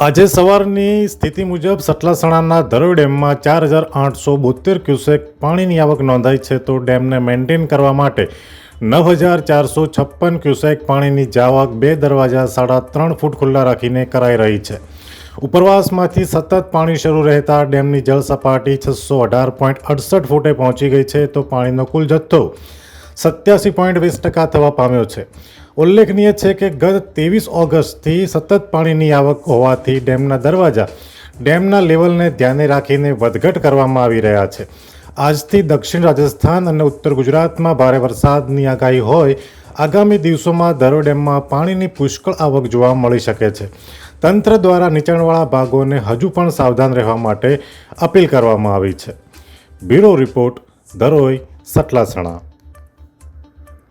આજે સવારની સ્થિતિ મુજબ સટલાસણાના ધરોઈ ડેમમાં ચાર હજાર આઠસો બોતેર ક્યુસેક પાણીની આવક નોંધાઈ છે તો ડેમને મેન્ટેન કરવા માટે નવ હજાર ચારસો છપ્પન ક્યુસેક પાણીની જાવક બે દરવાજા સાડા ત્રણ ફૂટ ખુલ્લા રાખીને કરાઈ રહી છે. ઉપરવાસમાંથી સતત પાણી શરૂ રહેતા ડેમની જળસપાટી છસો અઢાર પોઈન્ટ અડસઠ ફૂટે પહોંચી ગઈ છે તો પાણીનો કુલ જથ્થો સત્યાસી પોઈન્ટ વીસ ટકા થવા પામ્યો છે. ઉલ્લેખનીય છે કે ગત ત્રેવીસ ઓગસ્ટથી સતત પાણીની આવક હોવાથી ડેમના દરવાજા ડેમના લેવલને ધ્યાને રાખીને વધઘટ કરવામાં આવી રહ્યા છે. આજથી દક્ષિણ રાજસ્થાન અને ઉત્તર ગુજરાતમાં ભારે વરસાદની આગાહી હોય, આગામી દિવસોમાં ધરો ડેમમાં પાણીની પુષ્કળ આવક જોવા મળી શકે છે. તંત્ર દ્વારા નીચાણવાળા ભાગોને હજુ પણ સાવધાન રહેવા માટે અપીલ કરવામાં આવી છે. Bureau report Dharoi Satlasana.